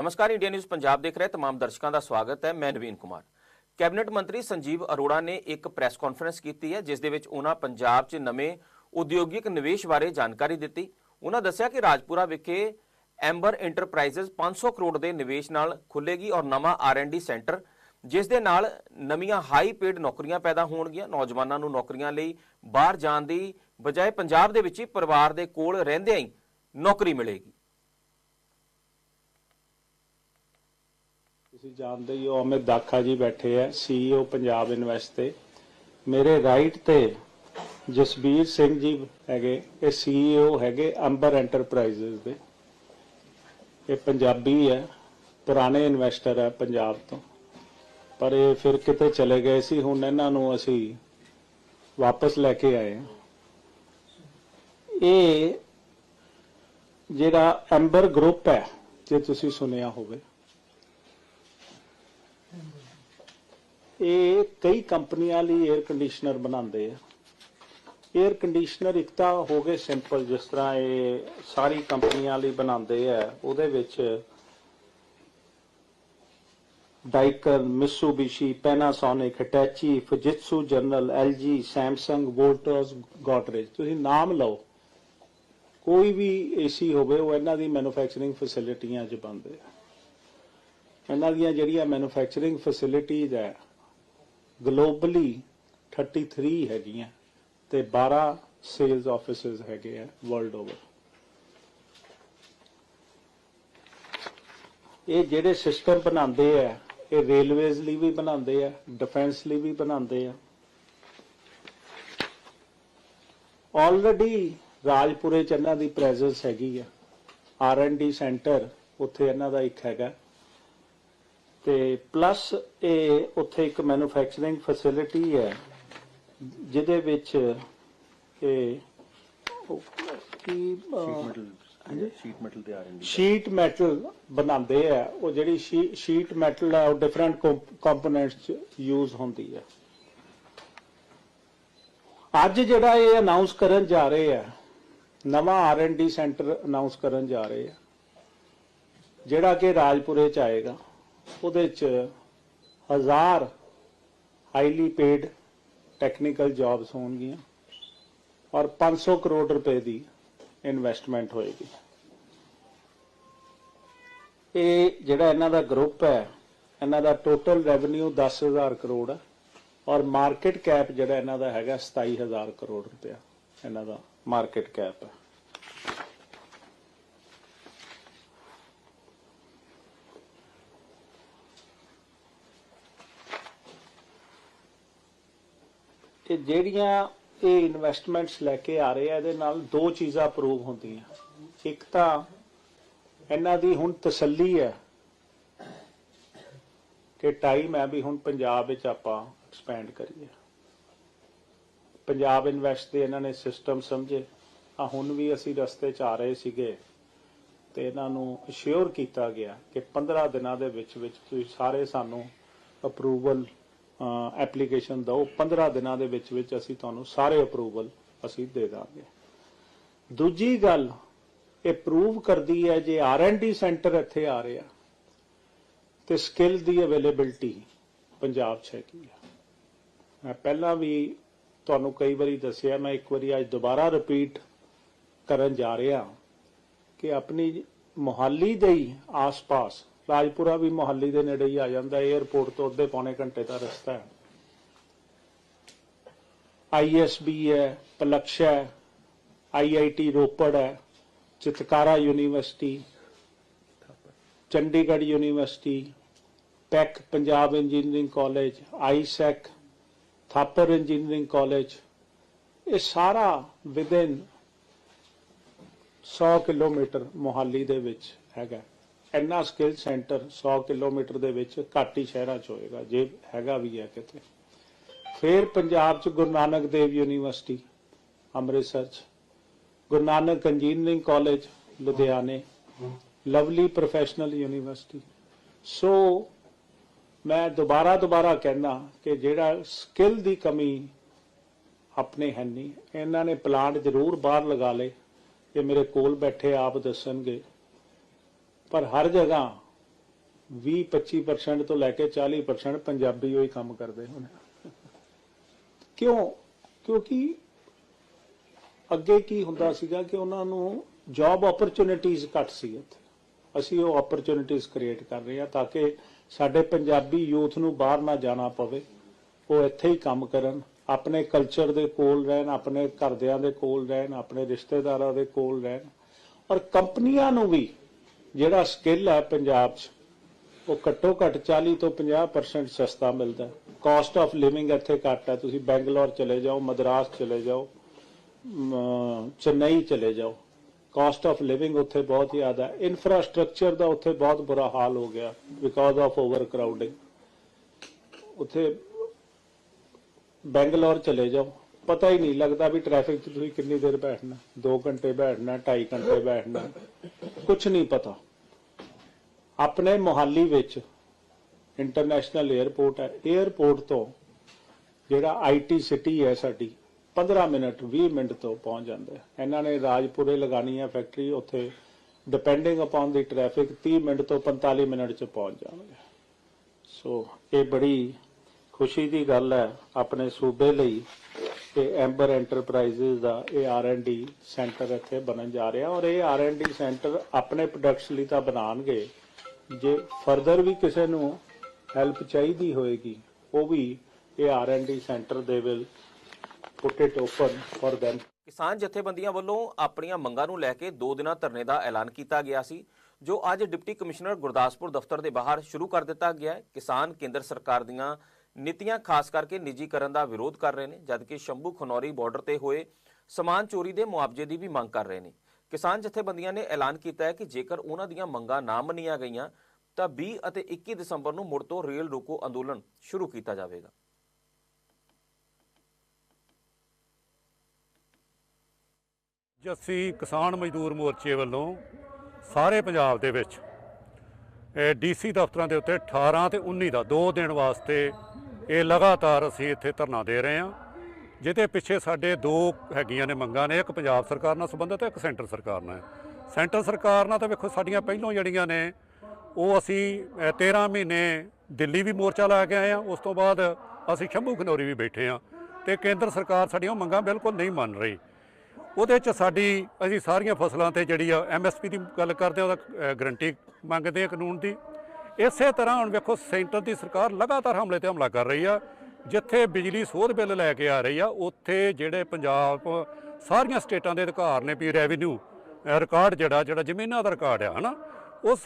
ਨਮਸਕਾਰ India news Punjab ਦੇਖ ਰਹੇ तमाम ਦਰਸ਼ਕਾਂ ਦਾ ਸਵਾਗਤ ਹੈ ਮੈਂ ਨਵੀਨ ਕੁਮਾਰ ਕੈਬਨਿਟ ਮੰਤਰੀ ਸੰਜੀਵ ਅਰੋੜਾ ਨੇ ਇੱਕ ਪ੍ਰੈਸ ਕਾਨਫਰੰਸ ਕੀਤੀ ਹੈ ਜਿਸ ਦੇ ਵਿੱਚ ਉਹਨਾਂ ਪੰਜਾਬ 'ਚ ਨਵੇਂ ਉਦਯੋਗਿਕ ਨਿਵੇਸ਼ ਬਾਰੇ ਜਾਣਕਾਰੀ ਦਿੱਤੀ ਉਹਨਾਂ ਦੱਸਿਆ ਕਿ ਰਾਜਪੁਰਾ ਵਿਖੇ ਐਂਬਰ ਇੰਟਰਪ੍ਰਾਈਜ਼ਸ 500 ਕਰੋੜ ਦੇ ਨਿਵੇਸ਼ ਨਾਲ ਖੁੱਲੇਗੀ ਔਰ ਨਵਾਂ ਆਰ&ਡੀ ਸੈਂਟਰ ਜਿਸ ਦੇ ਨਾਲ ਨਵੀਆਂ ਹਾਈ ਪੇਡ ਨੌਕਰੀਆਂ ਪੈਦਾ ਹੋਣਗੀਆਂ ਨੌਜਵਾਨਾਂ ਨੂੰ ਨੌਕਰੀਆਂ ਲਈ ਬਾਹਰ ਜਾਣ ਦੀ ਬਜਾਏ ਪੰਜਾਬ ਦੇ ਵਿੱਚ ਹੀ ਪਰਿਵਾਰ ਦੇ ਕੋਲ ਰਹਿੰਦਿਆਂ ਹੀ ਨੌਕਰੀ ਮਿਲੇਗੀ ਤੁਸੀਂ ਜਾਣਦੇ ਹੀ ਹੋ, ਅਮਿਤ ਦਾਖਾ ਜੀ ਬੈਠੇ ਹੈ ਸੀਈਓ ਪੰਜਾਬ ਇਨਵੈਸਟ ਤੇ। ਮੇਰੇ ਰਾਈਟ ਤੇ ਜਸਬੀਰ ਸਿੰਘ ਜੀ ਹੈਗੇ, ਇਹ ਸੀਈਓ ਹੈਗੇ ਅੰਬਰ ਐਂਟਰਪ੍ਰਾਈਜ਼ਸ ਦੇ। ਇਹ ਪੰਜਾਬੀ ਹੈ, ਪੁਰਾਣੇ ਇਨਵੈਸਟਰ ਹੈ ਪੰਜਾਬ ਤੋਂ। ਪਰ ਇਹ ਫਿਰ ਕਿਤੇ ਚਲੇ ਗਏ ਸੀ, ਹੁਣ ਇਹਨਾਂ ਨੂੰ ਅਸੀਂ ਵਾਪਸ ਲੈ ਕੇ ਆਏ ਹਾਂ। ਇਹ ਜਿਹੜਾ ਅੰਬਰ ਗਰੁੱਪ ਹੈ, ਜੇ ਤੁਸੀਂ ਸੁਣਿਆ ਹੋਵੇ ਇਹ ਕਈ ਕੰਪਨੀਆਂ ਲਈ 에ਅਰ ਕੰਡੀਸ਼ਨਰ ਬਣਾਉਂਦੇ ਆ। 에ਅਰ ਕੰਡੀਸ਼ਨਰ ਇੱਕ ਤਾਂ ਹੋ ਗਏ ਸਿੰਪਲ ਜਿਸ ਤਰ੍ਹਾਂ ਇਹ ਸਾਰੀ ਕੰਪਨੀਆਂ ਲਈ ਬਣਾਉਂਦੇ ਆ। ਉਹਦੇ ਵਿੱਚ Daikin Mitsubishi Panasonic Hitachi Fujitsu General LG Samsung Voltas Godrej ਤੁਸੀਂ ਨਾਮ ਲਓ। ਕੋਈ ਵੀ ਏਸੀ ਹੋਵੇ, ਉਹ ਇਹਨਾਂ ਦੀ ਮੈਨੂਫੈਕਚਰਿੰਗ ਫੈਸਿਲਿਟੀਆਂ 'ਚ ਬਣਦੇ ਇਹਨਾਂ ਦੀਆਂ ਜਿਹੜੀਆਂ ਮੈਨੂਫੈਕਚਰਿੰਗ ਫੈਸਿਲਿਟੀਜ਼ ਹੈ ਗਲੋਬਲੀ 33 ਹੈਗੀਆਂ ਤੇ 12 ਸੇਲਸ ਆਫਿਸਸ ਹੈਗੇ ਆ ਵਰਲਡ ਓਵਰ ਇਹ ਜਿਹੜੇ ਸਿਸਟਮ ਬਣਾਉਂਦੇ ਆ, ਇਹ ਰੇਲਵੇਜ਼ ਲਈ ਵੀ ਬਣਾਉਂਦੇ ਆ ਡਿਫੈਂਸ ਲਈ ਵੀ ਬਣਾਉਂਦੇ ਆ। ਆਲਰੇਡੀ ਰਾਜਪੁਰੇ ਚ ਇਹਨਾਂ ਦੀ ਪ੍ਰੈਜ਼ੈਂਸ ਹੈਗੀ ਆ। ਡੀ ਸੈਂਟਰ ਉੱਥੇ ਇਹਨਾਂ ਦਾ ਇੱਕ ਹੈਗਾ। ਤੇ ਪਲੱਸ ਇਹ ਉੱਥੇ ਇੱਕ ਮੈਨੂਫੈਕਚਰਿੰਗ ਫੈਸਿਲਿਟੀ ਹੈ ਜਿਹਦੇ ਵਿੱਚ ਇਹ ਕੀ ਸ਼ੀਟ ਮੈਟਲ ਸ਼ੀਟ ਬਣਾਉਂਦੇ ਆ ਉਹ ਜਿਹੜੀ ਸ਼ੀਟ ਮੈਟਲ ਹੈ ਉਹ ਡਿਫਰੈਂਟ ਕੰਪੋਨੈਂਟਸ ਚ ਯੂਜ਼ ਹੁੰਦੀ ਹੈ ਅੱਜ ਜਿਹੜਾ ਇਹ ਅਨਾਉਂਸ ਕਰਨ ਜਾ ਰਹੇ ਆ ਨਵਾਂ ਆਰ&ਡੀ ਸੈਂਟਰ ਅਨਾਉਂਸ ਕਰਨ ਜਾ ਰਹੇ ਆ ਜਿਹੜਾ ਕਿ ਰਾਜਪੁਰੇ ਚ ਆਏਗਾ। ਉਹਦੇ ਚ ਹਜ਼ਾਰ ਹਾਈਲੀ ਪੇਡ ਟੈਕਨੀਕਲ ਜੌਬਸ ਹੋਣਗੀਆਂ ਔਰ 500 ਕਰੋੜ ਰੁਪਏ ਦੀ ਇਨਵੈਸਟਮੈਂਟ ਹੋਏਗੀ। ਇਹ ਜਿਹੜਾ ਇਹਨਾਂ ਦਾ ਗਰੁੱਪ ਹੈ, ਇਹਨਾਂ ਦਾ ਟੋਟਲ ਰੈਵਨਿਊ 10000 ਕਰੋੜ ਹੈ ਔਰ ਮਾਰਕੀਟ ਕੈਪ ਜਿਹੜਾ ਇਹਨਾਂ ਦਾ ਹੈਗਾ 27000 ਕਰੋੜ ਰੁਪਇਆ ਇਹਨਾਂ ਦਾ ਮਾਰਕੀਟ ਕੈਪ ਹੈ। ਇਹ ਜਿਹੜੀਆਂ ਇਹ ਇਨਵੈਸਟਮੈਂਟਸ ਲੈ ਕੇ ਆ ਰਹੇ ਆ, ਇਹਦੇ ਨਾਲ ਦੋ ਚੀਜ਼ਾਂ ਪ੍ਰੂਵ ਹੁੰਦੀਆਂ। ਇੱਕ ਤਾਂ ਇਹਨਾਂ ਦੀ ਹੁਣ ਤਸੱਲੀ ਹੈ ਕਿ ਟਾਈਮ ਹੈ ਵੀ ਹੁਣ ਪੰਜਾਬ ਵਿੱਚ ਆਪਾਂ ਐਕਸਪੈਂਡ ਕਰੀਏ। ਪੰਜਾਬ ਇਨਵੈਸਟ ਦੇ ਇਹਨਾਂ ਨੇ ਸਿਸਟਮ ਸਮਝੇ। ਆ ਹੁਣ ਵੀ ਅਸੀਂ ਰਸਤੇ 'ਚ ਆ ਰਹੇ ਸੀਗੇ ਤੇ ਇਹਨਾਂ ਨੂੰ ਅਸ਼ਿਓਰ ਕੀਤਾ ਗਿਆ ਕਿ 15 ਦਿਨਾਂ ਦੇ ਵਿੱਚ ਵਿੱਚ ਤੁਸੀਂ ਸਾਰੇ ਸਾਨੂੰ ਅਪਰੂਵਲ ਐਪਲੀਕੇਸ਼ਨ ਦਿਓ 15 ਦਿਨਾਂ ਦੇ ਵਿੱਚ ਵਿੱਚ ਅਸੀਂ ਤੁਹਾਨੂੰ ਸਾਰੇ ਅਪਰੂਵਲ ਅਸੀਂ ਦੇ ਦਾਂਗੇ। ਦੂਜੀ ਗੱਲ, ਇਹ ਪ੍ਰੂਵ ਕਰਦੀ ਹੈ J R N D centre ਇੱਥੇ ਆ ਰਿਹਾ ਤੇ ਸਕਿੱਲ ਦੀ ਅਵੇਲੇਬਿਲਟੀ ਪੰਜਾਬ 'ਚ ਹੈਗੀ ਆ। ਮੈਂ ਪਹਿਲਾਂ ਵੀ ਤੁਹਾਨੂੰ ਕਈ ਵਾਰੀ ਦੱਸਿਆ, ਮੈਂ ਇੱਕ ਵਾਰੀ ਅੱਜ ਦੁਬਾਰਾ ਰਿਪੀਟ ਕਰਨ ਜਾ ਰਿਹਾ ਕਿ ਆਪਣੀ ਮੁਹੱਲੀ ਦੇ ਹੀ ਆਸ-ਪਾਸ ਰਾਜਪੁਰਾ ਵੀ ਮੁਹੱਲੀ ਦੇ ਨੇੜੇ ਹੀ ਆ ਜਾਂਦਾ 에ਅਰਪੋਰਟ ਤੋਂ ਅੱਧੇ ਪੌਣੇ ਘੰਟੇ ਦਾ ਰਸਤਾ ਹੈ। ਆਈਐਸਬੀ ਹੈ ਪਲਕਸ਼ਾ ਹੈ ਆਈਆਈਟੀ ਰੋਪੜ ਹੈ, Chitkara university, Chandigarh university, PEC Punjab engineering college Isaac Thapar engineering college, ਇਹ ਸਾਰਾ ਵਿਦਿਨ 100 ਕਿਲੋਮੀਟਰ ਮੁਹਾਲੀ ਦੇ ਵਿੱਚ ਹੈਗਾ। ਇੰਨਾ ਸਕਿੱਲ ਸੈਂਟਰ 100 ਕਿਲੋਮੀਟਰ ਦੇ ਵਿੱਚ ਘੱਟ ਹੀ ਸ਼ਹਿਰਾਂ 'ਚ ਹੋਏਗਾ, ਜੇ ਹੈਗਾ ਵੀ ਹੈ ਕਿਤੇ। ਫਿਰ ਪੰਜਾਬ 'ਚ ਗੁਰੂ ਨਾਨਕ ਦੇਵ ਯੂਨੀਵਰਸਿਟੀ, ਅੰਮ੍ਰਿਤਸਰ 'ਚ। ਗੁਰੂ ਨਾਨਕ ਇੰਜੀਨੀਅਰਿੰਗ ਕਾਲਜ ਲੁਧਿਆਣੇ। ਲਵਲੀ ਪ੍ਰੋਫੈਸ਼ਨਲ ਯੂਨੀਵਰਸਿਟੀ ਸੋ ਮੈਂ ਦੁਬਾਰਾ ਦੁਬਾਰਾ ਕਹਿਣਾ ਕਿ ਜਿਹੜਾ ਸਕਿੱਲ ਦੀ ਕਮੀ ਆਪਣੇ ਹੈ ਨਹੀਂ ਇਹਨਾਂ ਨੇ ਪਲਾਂਟ ਜ਼ਰੂਰ ਬਾਹਰ ਲਗਾ ਲਏ। ਇਹ ਮੇਰੇ ਕੋਲ ਬੈਠੇ ਆਪ ਦੱਸਣਗੇ। ਪਰ ਹਰ ਜਗ੍ਹਾ 20-25% ਤੋਂ ਲੈ ਕੇ 40% ਪੰਜਾਬੀ ਹੋਈ ਕੰਮ ਕਰਦੇ ਹੁਣ। ਕਿਉਂ? ਕਿਉਂਕਿ ਅੱਗੇ ਕੀ ਹੁੰਦਾ ਸੀਗਾ ਕਿ ਉਹਨਾਂ ਨੂੰ ਜੌਬ ਓਪਰਚੁਨਿਟੀਜ਼ ਘੱਟ ਸੀ ਇੱਥੇ। ਅਸੀਂ ਉਹ ਓਪਰਚੁਨਿਟੀਜ਼ ਕ੍ਰੀਏਟ ਕਰ ਰਹੇ ਹਾਂ ਤਾਂ ਕਿ ਸਾਡੇ ਪੰਜਾਬੀ ਯੂਥ ਨੂੰ ਬਾਹਰ ਨਾ ਜਾਣਾ ਪਵੇ। ਉਹ ਇੱਥੇ ਹੀ ਕੰਮ ਕਰਨ, ਆਪਣੇ ਕਲਚਰ ਦੇ ਕੋਲ ਰਹਿਣ, ਆਪਣੇ ਘਰਦਿਆਂ ਦੇ ਕੋਲ ਰਹਿਣ, ਆਪਣੇ ਰਿਸ਼ਤੇਦਾਰਾਂ ਦੇ ਕੋਲ ਰਹਿਣ। ਔਰ ਕੰਪਨੀਆਂ ਨੂੰ ਵੀ ਜਿਹੜਾ ਸਕਿੱਲ ਹੈ ਪੰਜਾਬ 'ਚ ਉਹ ਘੱਟੋ ਘੱਟ 40 ਤੋਂ 50% ਸਸਤਾ ਮਿਲਦਾ ਕਾਸਟ ਆਫ ਲਿਵਿੰਗ ਇੱਥੇ ਘੱਟ ਹੈ। ਤੁਸੀਂ ਬੈਂਗਲੌਰ ਚਲੇ ਜਾਓ ਮਦਰਾਸ ਚਲੇ ਜਾਓ ਮ, ਚੇਨਈ ਚਲੇ ਜਾਓ। ਕਾਸਟ ਆਫ ਲਿਵਿੰਗ ਉੱਥੇ ਬਹੁਤ ਜ਼ਿਆਦਾ ਹੈ। ਇਨਫਰਾਸਟ੍ਰਕਚਰ ਦਾ ਉੱਥੇ ਬਹੁਤ ਬੁਰਾ ਹਾਲ ਹੋ ਗਿਆ ਬਿਕਾਜ਼ ਆਫ ਓਵਰ ਕਰਾਊਡਿੰਗ ਉੱਥੇ ਬੈਂਗਲੌਰ ਚਲੇ ਜਾਓ। ਪਤਾ ਹੀ ਨਹੀਂ ਲੱਗਦਾ ਵੀ ਟ੍ਰੈਫਿਕ 'ਚ ਤੁਸੀਂ ਕਿੰਨੀ ਦੇਰ ਬੈਠਣਾ 2 ਘੰਟੇ ਬੈਠਣਾ 2.5 ਘੰਟੇ ਬੈਠਣਾ ਕੁਝ ਨਹੀਂ ਪਤਾ। ਆਪਣੇ ਮੁਹੱਲੀ ਵਿੱਚ ਇੰਟਰਨੈਸ਼ਨਲ 에ਅਰਪੋਰਟ ਹੈ। 에ਅਰਪੋਰਟ ਤੋਂ ਜਿਹੜਾ ਆਈਟੀ ਸਿਟੀ ਹੈ ਸਾਡੀ 15 ਮਿੰਟ 20 ਮਿੰਟ ਤੋਂ ਪਹੁੰਚ ਜਾਂਦਾ ਆ। ਇਹਨਾਂ ਨੇ ਰਾਜਪੁਰੇ ਲਗਾਣੀ ਹੈ ਫੈਕਟਰੀ ਉੱਥੇ depending upon the traffic 30 minute ਤੋਂ 45 ਮਿੰਟ ਚ ਪਹੁੰਚ ਜਾਣਗੇ। ਸੋ ਇਹ ਬੜੀ ਖੁਸ਼ੀ ਦੀ ਗੱਲ ਹੈ, ਆਪਣੇ ਸੂਬੇ ਲਈ ਕਿ ਐਂਬਰ ਐਂਟਰਪ੍ਰਾਈਜ਼ਸ ਦਾ ਇਹ ਆਰ&ਡੀ ਸੈਂਟਰ ਇੱਥੇ ਬਣਨ ਜਾ ਰਿਹਾ ਔਰ ਇਹ ਆਰ&ਡੀ ਸੈਂਟਰ ਆਪਣੇ ਪ੍ਰੋਡਕਟਸ ਲਈ ਤਾਂ ਬਣਾਉਣਗੇ। ਜੇ ਫਰਦਰ ਵੀ ਕਿਸੇ ਨੂੰ ਹੈਲਪ ਚਾਹੀਦੀ ਹੋਏਗੀ, ਉਹ ਵੀ ਇਹ ਆਰ&ਡੀ ਸੈਂਟਰ ਦੇ will put it open for them ਕਿਸਾਨ ਜਥੇਬੰਦੀਆਂ ਵੱਲੋਂ ਆਪਣੀਆਂ ਮੰਗਾਂ ਨੂੰ ਲੈ ਕੇ 2 ਦਿਨਾਂ ਧਰਨੇ ਦਾ ਐਲਾਨ ਕੀਤਾ ਗਿਆ ਸੀ, ਜੋ ਅੱਜ ਡਿਪਟੀ ਕਮਿਸ਼ਨਰ ਗੁਰਦਾਸਪੁਰ ਦਫ਼ਤਰ ਦੇ ਬਾਹਰ ਸ਼ੁਰੂ ਕਰ ਦਿੱਤਾ ਗਿਆ ਹੈ। ਕਿਸਾਨ ਕੇਂਦਰ ਸਰਕਾਰ ਦੀਆਂ ਨੀਤੀਆਂ ਖਾਸ ਕਰਕੇ ਨਿੱਜੀਕਰਨ ਦਾ ਵਿਰੋਧ ਕਰ ਰਹੇ ਨੇ ਜਦਕਿ ਸ਼ੰਭੂ ਖਨੌਰੀ ਬਾਰਡਰ ਤੇ ਹੋਏ ਸਮਾਨ ਚੋਰੀ ਦੇ ਮੁਆਵਜ਼ੇ ਦੀ ਵੀ ਮੰਗ ਕਰ ਰਹੇ ਨੇ। ਕਿਸਾਨ ਜਥੇਬੰਦੀਆਂ ਨੇ ਐਲਾਨ ਕੀਤਾ ਹੈ ਕਿ ਜੇਕਰ ਉਹਨਾਂ ਦੀਆਂ ਮੰਗਾਂ ਨਾ ਮੰਨੀਆਂ ਗਈਆਂ, ਤਾਂ 20 ਅਤੇ 21 ਦਸੰਬਰ ਨੂੰ ਮੁੜ ਤੋਂ ਰੇਲ ਰੋਕੋ ਅੰਦੋਲਨ ਸ਼ੁਰੂ ਕੀਤਾ ਜਾਵੇਗਾ। ਜੱਸੀ ਕਿਸਾਨ ਮਜ਼ਦੂਰ ਮੋਰਚੇ ਵੱਲੋਂ ਸਾਰੇ ਪੰਜਾਬ ਦੇ ਵਿੱਚ ਡੀਸੀ ਦਫ਼ਤਰਾਂ ਦੇ ਉੱਤੇ 18 ਤੇ 19 ਦਾ 2 ਦਿਨ ਵਾਸਤੇ ਇਹ ਲਗਾਤਾਰ ਅਸੀਂ ਇੱਥੇ ਧਰਨਾ ਦੇ ਰਹੇ ਹਾਂ ਜਿਹਦੇ ਪਿੱਛੇ ਸਾਡੇ ਦੋ ਹੈਗੀਆਂ ਨੇ ਮੰਗਾਂ ਨੇ ਇੱਕ ਪੰਜਾਬ ਸਰਕਾਰ ਨਾਲ ਸੰਬੰਧਿਤ ਹੈ ਇੱਕ ਸੈਂਟਰ ਸਰਕਾਰ ਨਾਲ। ਸੈਂਟਰ ਸਰਕਾਰ ਨਾਲ ਤਾਂ ਵੇਖੋ ਸਾਡੀਆਂ ਪਹਿਲੋਂ ਜਿਹੜੀਆਂ ਨੇ ਉਹ ਅਸੀਂ ਅ, 13 ਮਹੀਨੇ ਦਿੱਲੀ ਵੀ ਮੋਰਚਾ ਲਾ ਕੇ ਆਏ ਹਾਂ ਉਸ ਤੋਂ ਬਾਅਦ ਅਸੀਂ ਸ਼ੰਭੂ ਖਨੌਰੀ ਵੀ ਬੈਠੇ ਹਾਂ ਤੇ ਕੇਂਦਰ ਸਰਕਾਰ ਸਾਡੀਆਂ ਉਹ ਮੰਗਾਂ ਬਿਲਕੁਲ ਨਹੀਂ ਮੰਨ ਰਹੀ। ਉਹਦੇ ਚ ਸਾਡੀ ਅਸੀਂ ਸਾਰੀਆਂ ਫਸਲਾਂ ਤੇ ਜਿਹੜੀ ਆ ਐਮਐਸਪੀ ਦੀ ਗੱਲ ਕਰਦੇ ਆ ਉਹਦਾ ਗਰੰਟੀ ਮੰਗਦੇ ਆ ਕਾਨੂੰਨ ਦੀ। ਇਸੇ ਤਰ੍ਹਾਂ ਹੁਣ ਵੇਖੋ ਸੈਂਟਰ ਦੀ ਸਰਕਾਰ ਲਗਾਤਾਰ ਹਮਲੇ ਤੇ ਹਮਲਾ ਕਰ ਰਹੀ ਆ। ਜਿੱਥੇ ਬਿਜਲੀ ਸੋਧ ਬਿੱਲ ਲੈ ਕੇ ਆ ਰਹੀ ਆ, ਉੱਥੇ ਜਿਹੜੇ ਪੰਜਾਬ, ਸਾਰੀਆਂ ਸਟੇਟਾਂ ਦੇ ਅਧਿਕਾਰ ਨੇ ਵੀ ਰੈਵਨਿਊ ਰਿਕਾਰਡ ਜਿਹੜਾ ਜਿਹੜਾ ਜ਼ਮੀਨਾਂ ਦਾ ਰਿਕਾਰਡ ਆ, ਹਨਾ? ਉਹ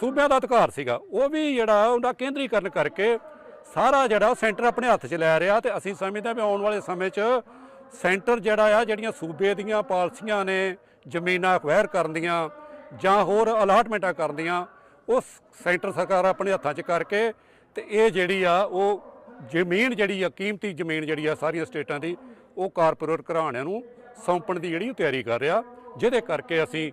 ਸੂਬਿਆਂ ਦਾ ਅਧਿਕਾਰ ਸੀਗਾ। ਉਹ ਵੀ ਜਿਹੜਾ ਉਹਦਾ ਕੇਂਦਰੀਕਰਨ ਕਰਕੇ ਸਾਰਾ ਜਿਹੜਾ ਉਹ ਸੈਂਟਰ ਆਪਣੇ ਹੱਥ 'ਚ ਲੈ ਰਿਹਾ ਤੇ ਅਸੀਂ ਸਮਝਦੇ ਹਾਂ ਵੀ ਆਉਣ ਵਾਲੇ ਸਮੇਂ 'ਚ ਸੈਂਟਰ ਜਿਹੜਾ ਆ, ਜਿਹੜੀਆਂ ਸੂਬੇ ਦੀਆਂ ਪਾਲਿਸੀਆਂ ਨੇ ਜ਼ਮੀਨਾਂ ਅਕਵਾਇਰ ਕਰਨ ਦੀਆਂ ਜਾਂ ਹੋਰ ਅਲਾਟਮੈਂਟਾਂ ਕਰਨ ਦੀਆਂ ਉਹ ਸੈਂਟਰ ਸਰਕਾਰ ਆਪਣੇ ਹੱਥਾਂ 'ਚ ਕਰਕੇ ਤੇ ਇਹ ਜਿਹੜੀ ਆ, ਉਹ ਜ਼ਮੀਨ ਜਿਹੜੀ ਆ, ਕੀਮਤੀ ਜ਼ਮੀਨ ਜਿਹੜੀ ਆ ਸਾਰੀਆਂ ਸਟੇਟਾਂ ਦੀ, ਉਹ ਕਾਰਪੋਰੇਟ ਘਰਾਣਿਆਂ ਨੂੰ ਸੌਂਪਣ ਦੀ ਜਿਹੜੀ ਉਹ ਤਿਆਰੀ ਕਰ ਰਿਹਾ। ਜਿਹਦੇ ਕਰਕੇ ਅਸੀਂ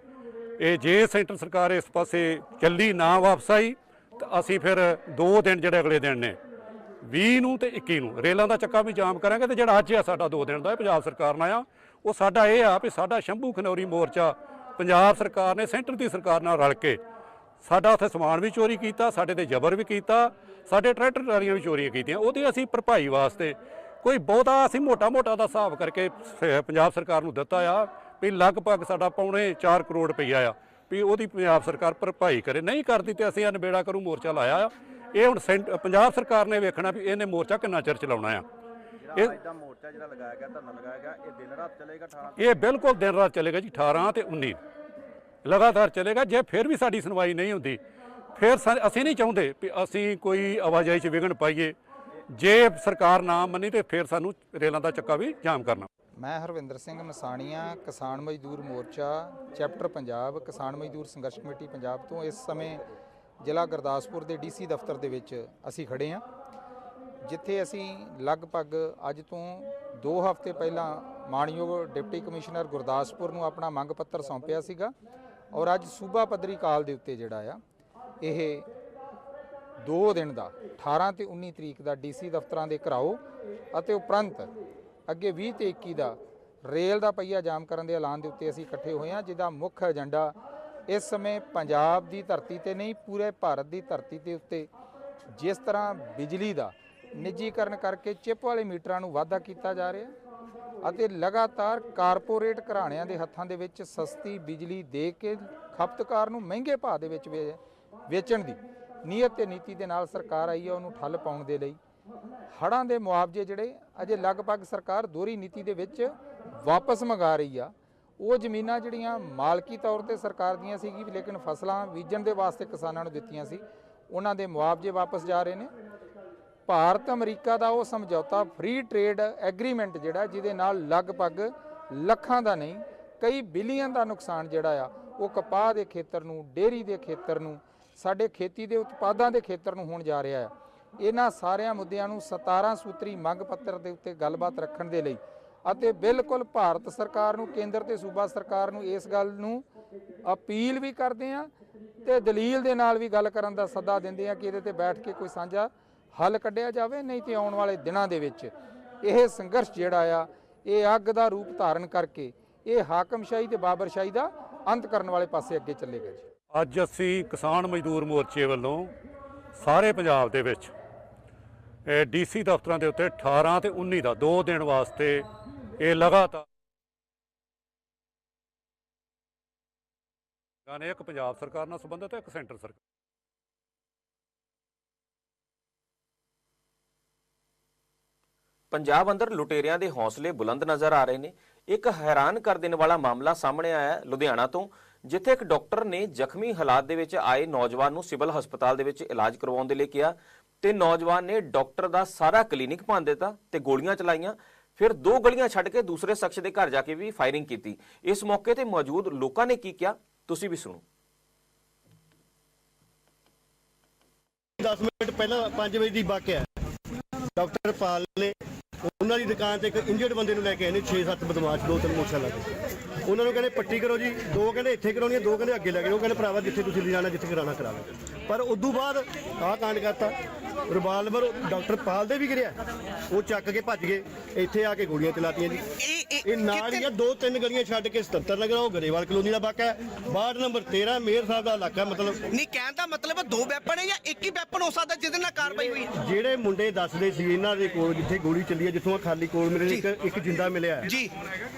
ਇਹ ਜੇ ਸੈਂਟਰ ਸਰਕਾਰ ਇਸ ਪਾਸੇ ਚੱਲੀ, ਨਾ ਵਾਪਸ ਆਈ, ਤਾਂ ਅਸੀਂ ਫਿਰ ਦੋ ਦਿਨ ਜਿਹੜੇ ਅਗਲੇ ਦਿਨ ਨੇ 20 ਨੂੰ ਤੇ 21 ਨੂੰ, ਰੇਲਾਂ ਦਾ ਚੱਕਾ ਵੀ ਜਾਮ ਕਰਾਂਗੇ ਤੇ ਜਿਹੜਾ ਅੱਜ ਆ ਸਾਡਾ ਦੋ ਦਿਨ ਦਾ ਪੰਜਾਬ ਸਰਕਾਰ ਨਾਲ ਆ, ਉਹ ਸਾਡਾ ਇਹ ਆ ਵੀ ਸਾਡਾ ਸ਼ੰਭੂ ਖਨੌਰੀ ਮੋਰਚਾ ਪੰਜਾਬ ਸਰਕਾਰ ਨੇ, ਸੈਂਟਰ ਦੀ ਸਰਕਾਰ ਨਾਲ ਰਲ ਕੇ ਸਾਡਾ ਉੱਥੇ ਸਮਾਨ ਵੀ ਚੋਰੀ ਕੀਤਾ ਸਾਡੇ ਤੇ ਜ਼ਬਰ ਵੀ ਕੀਤਾ ਸਾਡੇ ਟਰੈਕਟਰ ਟਰਾਲੀਆਂ ਵੀ ਚੋਰੀਆਂ ਕੀਤੀਆਂ। ਉਹਦੀ ਅਸੀਂ ਭਰਪਾਈ ਵਾਸਤੇ ਕੋਈ ਬਹੁਤਾ ਅਸੀਂ ਮੋਟਾ ਮੋਟਾ ਦਾ ਹਿਸਾਬ ਕਰਕੇ ਪੰਜਾਬ ਸਰਕਾਰ ਨੂੰ ਦਿੱਤਾ ਆ ਵੀ ਲਗਭਗ ਸਾਡਾ ਪੌਣੇ 4 ਕਰੋੜ ਰੁਪਈਆ ਆ ਵੀ ਉਹਦੀ ਪੰਜਾਬ ਸਰਕਾਰ ਭਰਪਾਈ ਕਰੇ। ਨਹੀਂ ਕਰਦੀ ਤੇ ਅਸੀਂ ਅਨਬੇੜਾ ਕਰੂ ਮੋਰਚਾ ਲਾਇਆ ਆ। ਇਹ ਹੁਣ ਪੰਜਾਬ ਸਰਕਾਰ ਨੇ ਵੇਖਣਾ ਵੀ ਇਹਨੇ ਮੋਰਚਾ ਕਿੰਨਾ ਚਿਰ ਚਲਾਉਣਾ ਆ। ਇਹ ਮੋਰਚਾ ਜਿਹੜਾ ਲਗਾਇਆ ਗਿਆ ਧਰਨਾ ਲਗਾਇਆ ਗਿਆ ਇਹ ਦਿਨ ਰਾਤ ਚੱਲੇਗਾ 18 ਇਹ ਬਿਲਕੁਲ ਦਿਨ ਰਾਤ ਚੱਲੇਗਾ ਜੀ 18 ਤੇ 19 ਲਗਾਤਾਰ ਚੱਲੇਗਾ, ਜੇ ਫਿਰ ਵੀ ਸਾਡੀ ਸੁਣਵਾਈ ਨਹੀਂ ਹੁੰਦੀ। ਫਿਰ ਅਸੀਂ ਨਹੀਂ ਚਾਹੁੰਦੇ ਵੀ ਅਸੀਂ ਕੋਈ ਆਵਾਜਾਈ 'ਚ ਵਿਘਨ ਪਾਈਏ। ਜੇ ਸਰਕਾਰ ਨਾ ਮੰਨੀ ਤੇ ਫਿਰ ਸਾਨੂੰ ਰੇਲਾਂ ਦਾ ਚੱਕਾ ਵੀ ਜਾਮ ਕਰਨਾ। ਮੈਂ ਹਰਵਿੰਦਰ ਸਿੰਘ ਮਸਾਣੀਆਂ, ਕਿਸਾਨ ਮਜ਼ਦੂਰ ਮੋਰਚਾ, ਚੈਪਟਰ ਪੰਜਾਬ, ਕਿਸਾਨ ਮਜ਼ਦੂਰ ਸੰਘਰਸ਼ ਕਮੇਟੀ ਪੰਜਾਬ ਤੋਂ ਇਸ ਸਮੇਂ ਜ਼ਿਲ੍ਹਾ ਗੁਰਦਾਸਪੁਰ ਦੇ ਡੀਸੀ ਦਫ਼ਤਰ ਦੇ ਵਿੱਚ ਅਸੀਂ ਖੜੇ ਹਾਂ। ਜਿੱਥੇ ਅਸੀਂ ਲਗਭਗ ਅੱਜ ਤੋਂ 2 ਹਫ਼ਤੇ ਪਹਿਲਾਂ ਮਾਨਯੋਗ ਡਿਪਟੀ ਕਮਿਸ਼ਨਰ ਗੁਰਦਾਸਪੁਰ ਨੂੰ ਆਪਣਾ ਮੰਗ ਪੱਤਰ ਸੌਂਪਿਆ ਸੀਗਾ। ਔਰ ਅੱਜ ਸੂਬਾ ਪੱਧਰੀ ਕਾਲ ਦੇ ਉੱਤੇ ਜਿਹੜਾ ਆ, ਇਹ 2 ਦਿਨ ਦਾ 18 ਤੇ 19 ਤਰੀਕ ਦਾ ਡੀਸੀ ਦਫ਼ਤਰਾਂ ਦੇ ਘਰਾਓ ਅਤੇ ਉਪਰੰਤ ਅੱਗੇ 20 ਤੇ 21 ਦਾ ਰੇਲ ਦਾ ਪਹੀਆ ਜਾਮ ਕਰਨ ਦੇ ਐਲਾਨ ਦੇ ਉੱਤੇ ਅਸੀਂ ਇਕੱਠੇ ਹੋਏ ਹਾਂ, ਜਿਹਦਾ ਮੁੱਖ ਏਜੰਡਾ ਇਸ ਸਮੇਂ ਪੰਜਾਬ ਦੀ ਧਰਤੀ ਤੇ ਨਹੀਂ, ਪੂਰੇ ਭਾਰਤ ਦੀ ਧਰਤੀ ਦੇ ਉੱਤੇ ਜਿਸ ਤਰ੍ਹਾਂ ਬਿਜਲੀ ਦਾ ਨਿੱਜੀਕਰਨ ਕਰਕੇ ਚਿੱਪ ਵਾਲੇ ਮੀਟਰਾਂ ਨੂੰ ਵਾਧਾ ਕੀਤਾ ਜਾ ਰਿਹਾ। ਅਤੇ ਲਗਾਤਾਰ ਕਾਰਪੋਰੇਟ ਘਰਾਣਿਆਂ ਦੇ ਹੱਥਾਂ ਦੇ ਵਿੱਚ ਸਸਤੀ ਬਿਜਲੀ ਦੇ ਕੇ ਖਪਤਕਾਰ ਨੂੰ ਮਹਿੰਗੇ ਭਾਅ ਦੇ ਵਿੱਚ ਵੇ- ਵੇਚਣ ਦੀ ਨੀਅਤ ਤੇ ਨੀਤੀ ਦੇ ਨਾਲ ਸਰਕਾਰ ਆਈ ਹੈ ਉਹਨੂੰ ਠੱਲ ਪਾਉਣ ਦੇ ਲਈ। ਹੜ੍ਹਾਂ ਦੇ ਮੁਆਵਜ਼ੇ ਜਿਹੜੇ ਅਜੇ ਲਗਭਗ ਸਰਕਾਰ ਦੋਹਰੀ ਨੀਤੀ ਦੇ ਵਿੱਚ ਵਾਪਸ ਮੰਗਾ ਰਹੀ ਆ। ਉਹ ਜ਼ਮੀਨਾਂ ਜਿਹੜੀਆਂ ਮਾਲਕੀ ਤੌਰ ਤੇ ਸਰਕਾਰ ਦੀਆਂ ਸੀਗੀ, ਲੇਕਿਨ ਫਸਲਾਂ ਬੀਜਣ ਦੇ ਵਾਸਤੇ ਕਿਸਾਨਾਂ ਨੂੰ ਦਿੱਤੀਆਂ ਸੀ, ਉਹਨਾਂ ਦੇ ਮੁਆਵਜ਼ੇ ਵਾਪਸ ਜਾ ਰਹੇ ਨੇ। ਭਾਰਤ ਅਮਰੀਕਾ ਦਾ ਉਹ ਸਮਝੌਤਾ ਫ੍ਰੀ ਟ੍ਰੇਡ ਐਗਰੀਮੈਂਟ ਜਿਹੜਾ, ਜਿਹਦੇ ਨਾਲ ਲਗਭਗ ਲੱਖਾਂ ਦਾ ਨਹੀਂ, ਕਈ ਬਿਲੀਅਨ ਦਾ ਨੁਕਸਾਨ ਜਿਹੜਾ ਆ, ਉਹ ਕਪਾਹ ਦੇ ਖੇਤਰ ਨੂੰ ਡੇਰੀ ਦੇ ਖੇਤਰ ਨੂੰ, ਸਾਡੇ ਖੇਤੀ ਦੇ ਉਤਪਾਦਾਂ ਦੇ ਖੇਤਰ ਨੂੰ ਹੋਣ ਜਾ ਰਿਹਾ ਆ। ਇਹਨਾਂ ਸਾਰਿਆਂ ਮੁੱਦਿਆਂ ਨੂੰ 17 ਸੂਤਰੀ ਮੰਗ ਪੱਤਰ ਦੇ ਉੱਤੇ ਗੱਲਬਾਤ ਰੱਖਣ ਦੇ ਲਈ ਅਤੇ ਬਿਲਕੁਲ ਭਾਰਤ ਸਰਕਾਰ ਨੂੰ, ਕੇਂਦਰ ਤੇ ਸੂਬਾ ਸਰਕਾਰ ਨੂੰ ਇਸ ਗੱਲ ਨੂੰ ਅਪੀਲ ਵੀ ਕਰਦੇ ਆ ਤੇ ਦਲੀਲ ਦੇ ਨਾਲ ਵੀ ਗੱਲ ਕਰਨ ਦਾ ਸੱਦਾ ਦਿੰਦੇ ਆ ਕਿ ਇਹਦੇ ਤੇ ਬੈਠ ਕੇ ਕੋਈ ਸਾਂਝਾ ਹੱਲ ਕੱਢਿਆ ਜਾਵੇ, ਨਹੀਂ ਤੇ ਆਉਣ ਵਾਲੇ ਦਿਨਾਂ ਦੇ ਵਿੱਚ ਇਹ ਸੰਘਰਸ਼ ਜਿਹੜਾ ਆ, ਇਹ ਅੱਗ ਦਾ ਰੂਪ ਧਾਰਨ ਕਰਕੇ ਇਹ ਹਾਕਮਸ਼ਾਹੀ ਤੇ ਬਾਬਰਸ਼ਾਹੀ ਦਾ ਅੰਤ ਕਰਨ ਵਾਲੇ ਪਾਸੇ ਅੱਗੇ ਚੱਲੇਗਾ ਜੀ। ਅੱਜ ਅਸੀਂ ਕਿਸਾਨ ਮਜ਼ਦੂਰ ਮੋਰਚੇ ਵੱਲੋਂ ਸਾਰੇ ਪੰਜਾਬ ਦੇ ਵਿੱਚ ਡੀਸੀ ਦਫ਼ਤਰਾਂ ਦੇ ਉੱਤੇ 18 ਤੇ 19 ਦਾ ਦੋ ਦਿਨ ਵਾਸਤੇ ਇਹ ਲਗਾਤਾਰ ਗਾਣੇ ਇੱਕ ਪੰਜਾਬ ਸਰਕਾਰ ਨਾਲ ਸੰਬੰਧਿਤ ਹੈ, ਇੱਕ ਸੈਂਟਰ ਸਰਕਾਰ ਪੰਜਾਬ ਅੰਦਰ ਲੁਟੇਰਿਆਂ ਦੇ ਹੌਸਲੇ ਬੁਲੰਦ ਨਜ਼ਰ ਆ ਰਹੇ ਨੇ। ਇੱਕ ਹੈਰਾਨ ਕਰ ਦੇਣ ਵਾਲਾ ਮਾਮਲਾ ਸਾਹਮਣੇ ਆਇਆ ਲੁਧਿਆਣਾ ਤੋਂ, ਜਿੱਥੇ ਇੱਕ ਡਾਕਟਰ ਨੇ ਜ਼ਖਮੀ ਹਾਲਾਤ ਦੇ ਵਿੱਚ ਆਏ ਨੌਜਵਾਨ ਨੂੰ ਸਿਵਲ ਹਸਪਤਾਲ ਦੇ ਵਿੱਚ ਇਲਾਜ ਕਰਵਾਉਣ ਦੇ ਲਈ ਕਿਹਾ ਤੇ ਨੌਜਵਾਨ ਨੇ ਡਾਕਟਰ ਦਾ ਸਾਰਾ ਕਲੀਨਿਕ ਭੰਨ ਦਿੱਤਾ ਤੇ ਗੋਲੀਆਂ ਚਲਾਈਆਂ, ਫਿਰ ਦੋ ਗਲੀਆਂ ਛੱਡ ਕੇ ਦੂਸਰੇ ਸ਼ਖਸ ਦੇ ਘਰ ਜਾ ਕੇ ਵੀ ਫਾਇਰਿੰਗ ਕੀਤੀ। ਇਸ ਮੌਕੇ ਤੇ ਮੌਜੂਦ ਲੋਕਾਂ ਨੇ ਕੀ ਕਿਹਾ, ਤੁਸੀਂ ਵੀ ਸੁਣੋ। 10 ਮਿੰਟ ਪਹਿਲਾਂ 5 ਵਜੇ ਦੀ ਵਾਕਿਆ ਡਾਕਟਰ ਪਾਲ ਨੇ ਉਹਨਾਂ ਦੀ ਦੁਕਾਨ ਤੇ ਇੱਕ ਇੰਜਰਡ ਬੰਦੇ ਨੂੰ ਲੈ ਕੇ ਆਏ ਨੇ 6-7 ਬਦਮਾਸ਼, ਦੋ ਤਿੰਨ ਮੋਟਰਸਾਈਕਲ ਲਾ ਕੇ ਉਹਨਾਂ ਨੂੰ ਕਹਿੰਦੇ, ਪੱਟੀ ਕਰੋ ਜੀ। ਦੋ ਕਹਿੰਦੇ, ਇੱਥੇ ਕਰਾਉਣੀ ਹੈ ਦੋ ਕਹਿੰਦੇ, ਅੱਗੇ ਲੈ ਕੇ ਉਹ ਕਹਿੰਦੇ, ਭਰਾਵਾ, ਜਿੱਥੇ ਤੁਸੀਂ ਲਿਜਾਣਾ ਜਿੱਥੇ ਕਰਾਉਣਾ, ਕਰਾ ਲਓ। ਪਰ ਉਦੋਂ ਬਾਅਦ ਆਹ ਕਾਂਡ ਕਰਤਾ। ਰਿਵਾਲਵਰ ਡਾਕਟਰ ਪਾਲ ਦੇ ਵੀ ਗਿਰਿਆ। ਉਹ ਚੱਕ ਕੇ ਭੱਜ ਗਏ। ਇੱਥੇ ਆ ਕੇ ਗੋਲੀਆਂ ਚਲਾਤੀਆਂ ਜੀ। ਇਹ ਨਾਲ ਹੀ ਆ ਦੋ ਤਿੰਨ ਗਲੀਆਂ ਛੱਡ ਕੇ 77 ਨਗਰ ਉਹ ਗਰੇਵਾਲ ਕਲੋਨੀ ਦਾ ਵਾਕਾ ਹੈ। ਵਾਰਡ ਨੰਬਰ 13 ਮੇਅਰ ਸਾਹਿਬ ਦਾ ਇਲਾਕਾ ਮਤਲਬ ਨਹੀਂ ਕਹਿਣ ਦਾ ਮਤਲਬ ਦੋ ਵੈਪਨ ਹੈ ਜਾਂ ਇੱਕ ਹੀ ਵੈਪਨ ਹੋ ਸਕਦਾ ਜਿਹਦੇ ਨਾਲ ਕਾਰਵਾਈ ਹੋਈ ਹੈ? ਜਿਹੜੇ ਮੁੰਡੇ ਦੱਸਦੇ ਸੀ ਇਹਨਾਂ ਦੇ ਕੋਲ ਜਿੱਥੇ ਗੋਲੀ ਚੱਲੀ ਹੈ ਜਿੱਥੋਂ ਆਹ ਖਾਲੀ ਕੋਲ ਮੇਰੇ ਇੱਕ ਇੱਕ ਜਿੰਦਾ ਮਿਲਿਆ ਹੈ। ਜੀ।